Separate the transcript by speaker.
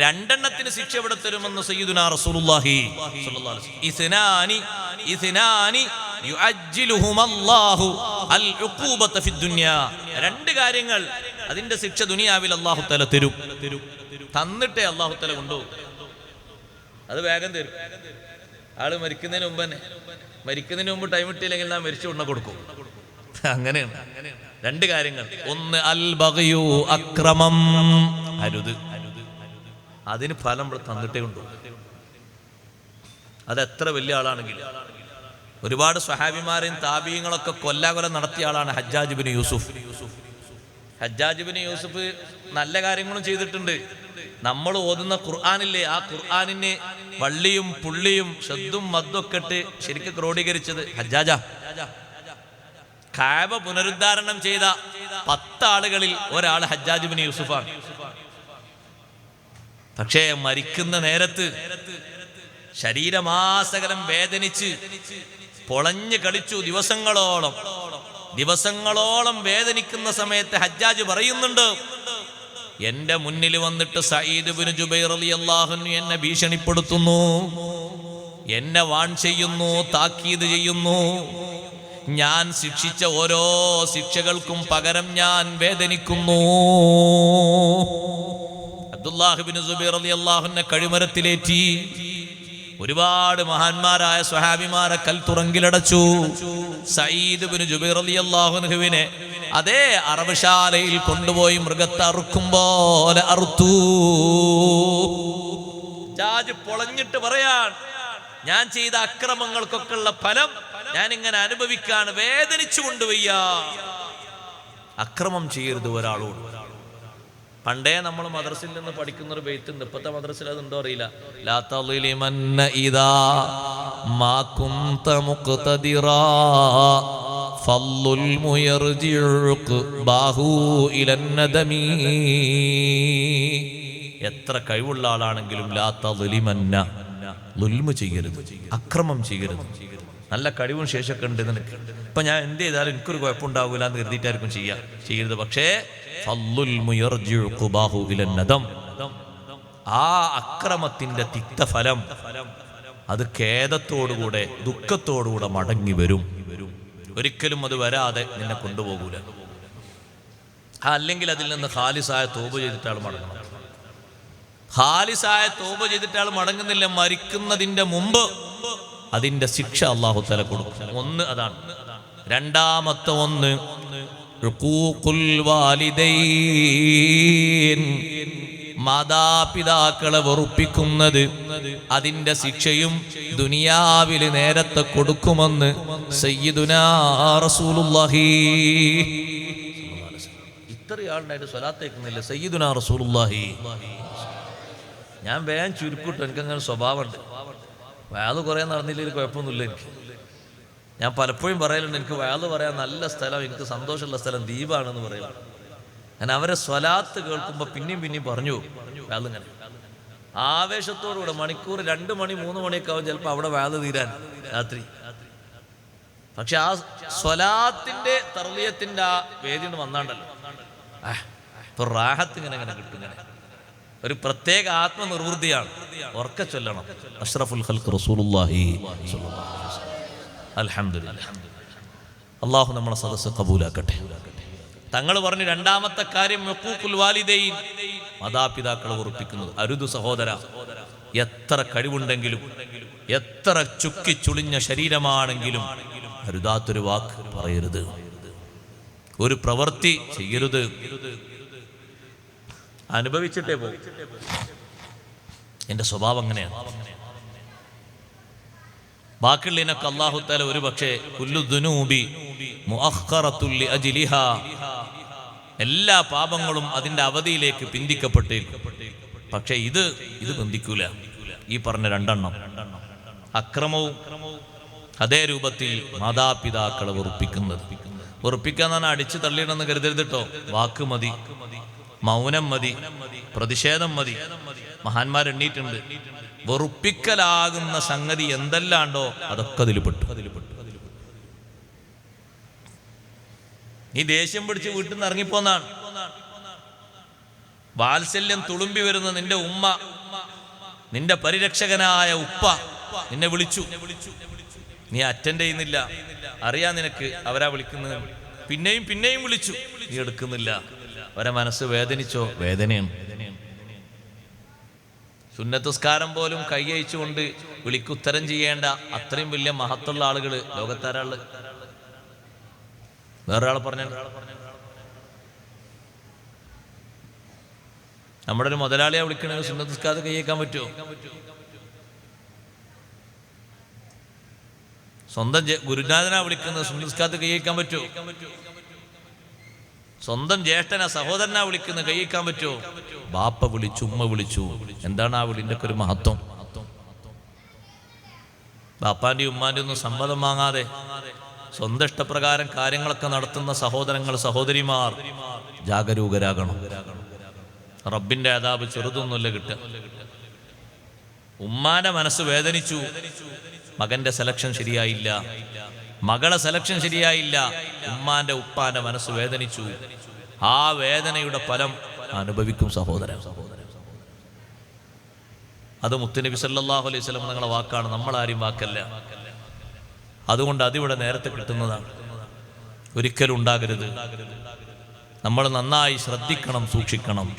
Speaker 1: രണ്ടെണ്ണത്തിന് ശിക്ഷ എവിടെ തരുമെന്ന് സയ്യിദുനാ റസൂലുള്ളാഹി അൽ ഉഖൂബത ഫിദ്ദുനിയ രണ്ട് കാര്യങ്ങൾ അതിന്റെ ശിക്ഷ ദുനിയാവിൽ അല്ലാഹു തആല തരും. തന്നിട്ടേ അല്ലാഹു തആല കൊണ്ടുപോകും. അത് വേഗം തരും. ആൾ മരിക്കുന്നതിന് മുമ്പ് തന്നെ. മരിക്കുന്നതിന് മുമ്പ് ടൈം ഇട്ടില്ലെങ്കിൽ ഞാൻ മരിച്ചു ഉണ്ണ കൊടുക്കും. അങ്ങനെയാണ്. രണ്ട് കാര്യങ്ങൾ. ഒന്ന് അൽ ബഗയു അക്രമം. അരുത്. അതിന് ഫലം ഇവിടെ തന്നിട്ടേ ഉണ്ടോ അത് എത്ര വലിയ ആളാണെങ്കിലും. ഒരുപാട് സ്വഹാബിമാരെയും താപീയങ്ങളൊക്കെ കൊല്ലാകൊലം നടത്തിയ ആളാണ് Hajjaj bin Yusuf. Hajjaj Yusuf നല്ല കാര്യങ്ങളും ചെയ്തിട്ടുണ്ട്. നമ്മൾ ഓതുന്ന ഖുർആാനില്ലേ ആ ഖുർആാനിന് വള്ളിയും പുള്ളിയും ശബ്ദും മദ്ദൊക്കെ ഇട്ട് ശരിക്കും ക്രോഡീകരിച്ചത് ഹജ്ജാജ. കാബ പുനരുദ്ധാരണം ചെയ്ത പത്താളുകളിൽ ഒരാൾ ഹജ്ജാജ് ബിൻ യൂസുഫാണ്. പക്ഷേ മരിക്കുന്ന നേരത്ത് ശരീരമാസകലം വേദനിച്ച് പൊളഞ്ഞു കളിച്ചു ദിവസങ്ങളോളം ദിവസങ്ങളോളം വേദനിക്കുന്ന സമയത്ത് ഹജ്ജാജ് പറയുന്നുണ്ട് എന്റെ മുന്നിൽ വന്നിട്ട് സയ്യിദ് ബിൻ ജുബൈർ അലി അള്ളാഹുനു എന്നെ ഭീഷണിപ്പെടുത്തുന്നു എന്നെ വാൺ ചെയ്യുന്നു താക്കീത് ചെയ്യുന്നു. ഞാൻ ശിക്ഷിച്ച ഓരോ ശിക്ഷകൾക്കും പകരം ഞാൻ വേദനിക്കുന്നു. അബ്ദുല്ലാഹിബിൻ സുബൈർ അലി അള്ളാഹുനെ കഴിമരത്തിലേറ്റി. ഒരുപാട് മഹാന്മാരായ സ്വഹാബിമാരെ കൽത്തുറങ്കിലടച്ചു സയ്യിദ് ബിൻ ജുബൈർ അലി അള്ളാഹുനുഹുവിനെ അതേ അറവശാലയിൽ കൊണ്ടുപോയി മൃഗത്തെ അറുക്കും അറുത്തു. ജാജ് പൊളഞ്ഞിട്ട് പറയാൻ ഞാൻ ചെയ്ത അക്രമങ്ങൾക്കൊക്കെ ഉള്ള ഫലം ഞാൻ ഇങ്ങനെ അനുഭവിക്കാൻ വേദനിച്ചു കൊണ്ടുവയ്യ അക്രമം ചെയ്യരുത് ഒരാളോട്. പണ്ടേ നമ്മൾ മദ്രസിൽ നിന്ന് പഠിക്കുന്ന ഒരു ബെയ്ത്തുണ്ട് ഇപ്പത്തെ മദ്രസിൽ അതുണ്ടോ അറിയില്ല. ലാ തളിലിമന്ന ഇദാ മാ കുന്ത മുഖ്തദിറാ ഫള്ളുൽ ബാഹു എത്ര കഴിവുള്ള ആളാണെങ്കിലും ലാത്തലിമന്ന ലുൽമ ചെയ്യരുത് അക്രമം ചെയ്യരുത്. നല്ല കഴിവും ശേഷമൊക്കെ ഉണ്ട് നിനക്ക്. ഇപ്പൊ ഞാൻ എന്ത് ചെയ്താലും എനിക്കൊരു കുഴപ്പമുണ്ടാവില്ല എന്ന് കരുതിയിട്ടായിരിക്കും ചെയ്യാ ചെയ്യരുത്. പക്ഷേ ആ അക്രമത്തിന്റെ തിക്തഫലം അത് ഖേദത്തോടുകൂടെ ദുഃഖത്തോടുകൂടെ മടങ്ങി വരും. ഒരിക്കലും അത് വരാതെ നിന്നെ കൊണ്ടുപോകൂല. അല്ലെങ്കിൽ അതിൽ നിന്ന് ഹാലിസായ തോപ് ചെയ്തിട്ടാൾ മടങ്ങണം ഹാലിസായ തോപ് ചെയ്തിട്ടാൾ മടങ്ങുന്നില്ല മരിക്കുന്നതിന്റെ മുമ്പ് അതിന്റെ ശിക്ഷ അള്ളാഹു തല കൊടുക്കും. ഒന്ന് അതാണ്. രണ്ടാമത്തെ ഒന്ന്. മാതാപിതാക്കളെ വെറുപ്പിക്കുന്നത് അതിന്റെ ശിക്ഷയും ദുനിയാവിൽ നേരത്തെ കൊടുക്കുമെന്ന് സയ്യിദുനാ റസൂലുള്ളാഹി. ഇത്രയാളുണ്ടായിട്ട് സ്വലാത്തേക്കുന്നില്ല സയ്യിദുനാ റസൂലുള്ളാഹി. ഞാൻ വേഗം ചുരുക്കൂട്ടോ. എനിക്കങ്ങനെ സ്വഭാവമുണ്ട്. വയാത് കുറേ നടന്നില്ലെങ്കിൽ കുഴപ്പമൊന്നുമില്ല എനിക്ക്. ഞാൻ പലപ്പോഴും പറയലുണ്ട് എനിക്ക് വയാൾ പറയാൻ നല്ല സ്ഥലം എനിക്ക് സന്തോഷമുള്ള സ്ഥലം ദ്വീപാണെന്ന് പറയുന്നത് ഞാൻ അവരെ സ്വലാത്ത് കേൾക്കുമ്പോൾ പിന്നെയും പിന്നെയും പറഞ്ഞു വയാളിങ്ങനെ ആവേശത്തോടുകൂടെ മണിക്കൂർ രണ്ട് മണി മൂന്ന് മണിയൊക്കെ ആവും ചിലപ്പോൾ അവിടെ വയാൾ തീരാൻ രാത്രി. പക്ഷെ ആ സ്വലാത്തിന്റെ തർലീയത്തിന്റെ ആ വേദി വന്നാണ്ടല്ലോ. ഇപ്പൊ റാഹത്ത് ഇങ്ങനെ ഇങ്ങനെ കിട്ടും ഒരു പ്രത്യേക ആത്മനിർവൃതിയാണ്. ഉറക്കെ ചൊല്ലണം. അഷ്റഫുൽ ഹൽക്ക് റസൂലുള്ളാഹി അൽഹംദുലില്ലാ അള്ളാഹു നമ്മളെ സദസ്സ് കബൂലാക്കട്ടെ. തങ്ങൾ പറഞ്ഞു രണ്ടാമത്തെ കാര്യം വാലിദൈൻ. മാതാപിതാക്കളെ ഉറപ്പിക്കുന്നത്. അരുതു സഹോദര എത്ര കഴിവുണ്ടെങ്കിലും എത്ര ചുക്കി ചുളിഞ്ഞ ശരീരമാണെങ്കിലും അരുതാത്തൊരു വാക്ക് പറയരുത്. ഒരു പ്രവൃത്തി ചെയ്യരുത്. അനുഭവിച്ചിട്ടേ പോ. എന്റെ സ്വഭാവം അങ്ങനെയാണ്. ബാക്കിയുള്ളതിനൊക്കെ അള്ളാഹു തല ഒരു പക്ഷേ എല്ലാ പാപങ്ങളും അതിന്റെ അവധിയിലേക്ക് പിന്തിക്കപ്പെട്ടേക്കും. പക്ഷെ ഇത് ഇത് പിന്തിക്കൂല ഈ പറഞ്ഞ രണ്ടെണ്ണം. അക്രമവും അതേ രൂപത്തിൽ മാതാപിതാക്കളെ വെറുപ്പിക്കുന്നത്. വെറുപ്പിക്കാൻ തന്നെ അടിച്ചു തള്ളിയിടണമെന്ന് കരുതരുതിട്ടോ വാക്ക് മതി. മൗനം മതി. പ്രതിഷേധം മതി. മഹാന്മാർ എണ്ണീട്ടുണ്ട് വെറുപ്പിക്കലാകുന്ന സംഗതി എന്തല്ലാണ്ടോ അതൊക്കെ അതിൽ പെട്ടു നീ ദേഷ്യം പിടിച്ച് വീട്ടിൽ നിന്ന് ഇറങ്ങിപ്പോന്നാണ്. വാത്സല്യം തുളുമ്പി വരുന്ന നിന്റെ ഉമ്മ നിന്റെ പരിരക്ഷകനായ ഉപ്പ നിന്നെ വിളിച്ചു. നീ അറ്റൻഡ് ചെയ്യുന്നില്ല. അറിയാൻ നിനക്ക് അവരാ വിളിക്കുന്നത് പിന്നെയും പിന്നെയും വിളിച്ചു. നീ എടുക്കുന്നില്ല. അവരെ മനസ്സ് വേദനിച്ചോ? വേദനയാണ്. സുന്നത്തസ്കാരം പോലും കൈയച്ചുകൊണ്ട് വിളിക്കുത്തരം ചെയ്യേണ്ട അത്രയും വലിയ മഹത്തുള്ള ആളുകൾ ലോകത്താരാൾ വേറൊരാൾ പറഞ്ഞു. നമ്മുടെ ഒരു മുതലാളിയെ വിളിക്കണമെങ്കിൽ സുന്നത്തസ്കാരം കൈയേക്കാൻ പറ്റുമോ? സ്വന്തം ഗുരുനാഥനാ വിളിക്കുന്നത് സുന്നത്തസ്കാരത്ത് കൈയേക്കാൻ പറ്റുമോ? സ്വന്തം ജ്യേഷ്ഠനെ സഹോദരനാ വിളിക്കുന്ന കൈയേക്കാൻ പറ്റുമോ? ബാപ്പ വിളിച്ചു ഉമ്മ വിളിച്ചു. എന്താണ് ആ വിളിന്റെ ഒക്കെ ഒരു മഹത്വം? ബാപ്പാന്റെ ഉമ്മാന്റെ ഒന്നും സമ്മതം വാങ്ങാതെ സ്വന്തം ഇഷ്ടപ്രകാരം കാര്യങ്ങളൊക്കെ നടത്തുന്ന സഹോദരങ്ങൾ സഹോദരിമാർ ജാഗരൂകരാകണം. റബ്ബിന്റെ അതാപ് ചെറുതൊന്നുമില്ല കിട്ടുക. ഉമ്മാന്റെ മനസ്സ് വേദനിച്ചു. മകന്റെ സെലക്ഷൻ ശരിയായില്ല. മകളെ സെലക്ഷൻ ശരിയായില്ല. ഉമ്മാന്റെ ഉപ്പാന്റെ മനസ്സ് വേദനിച്ചു. ആ വേദനയുടെ ഫലം അനുഭവിക്കും സഹോദരൻ. അത് മുത്തുനബി സല്ലല്ലാഹു അലൈഹി സ്വലം നിങ്ങളെ വാക്കാണ്. നമ്മളാരും വാക്കല്ല. അതുകൊണ്ട് അതിവിടെ നേരത്തെ കിട്ടുന്നതാണ്. ഒരിക്കലും ഉണ്ടാകരുത്. നമ്മൾ നന്നായി ശ്രദ്ധിക്കണം സൂക്ഷിക്കണം.